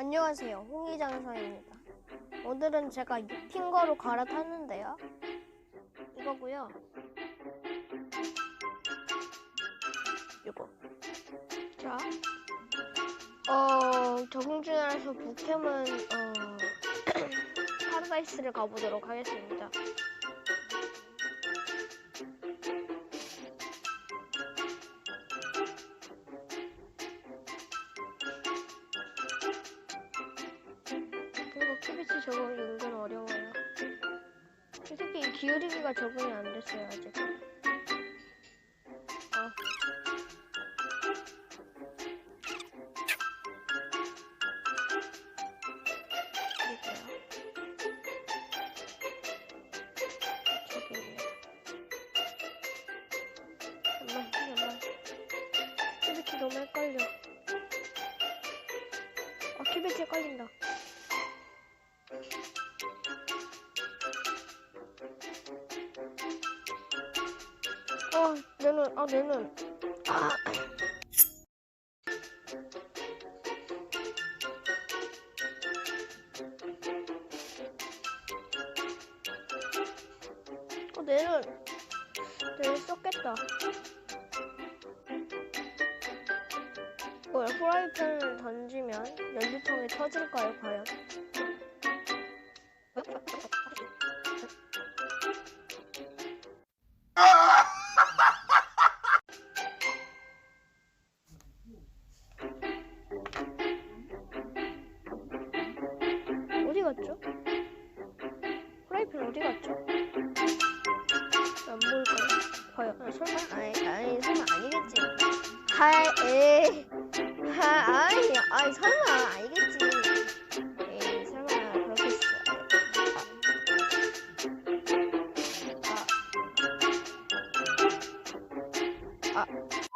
안녕하세요. 홍의장사입니다. 오늘은 제가 6핑거로 갈아탔는데요. 이거고요. 이거. 자, 어, 적응 중이라서 포켓몬 어, 파라다이스를 가보도록 하겠습니다. 적응이 은근 어려워요. 이 기울이기가 적응이 안 됐어요, 아직. 키비치 너무 헷갈려. 아, 키비치 헷갈린다. 아, 내 눈, 아, 내 눈. 아. 어, 내 눈. 내눈 썩겠다. 뭐야, 프라이팬을 던지면 연료통이 터질까요, 과연? 어디 갔죠? 안 보일까요? 과연? 아, 설마? 아니, 아니, 설마 아니겠지. 하이, 에이. 하, 아니, 아니, 설마 아니겠지. 에이, 설마 그렇겠어. 아. 아. 아.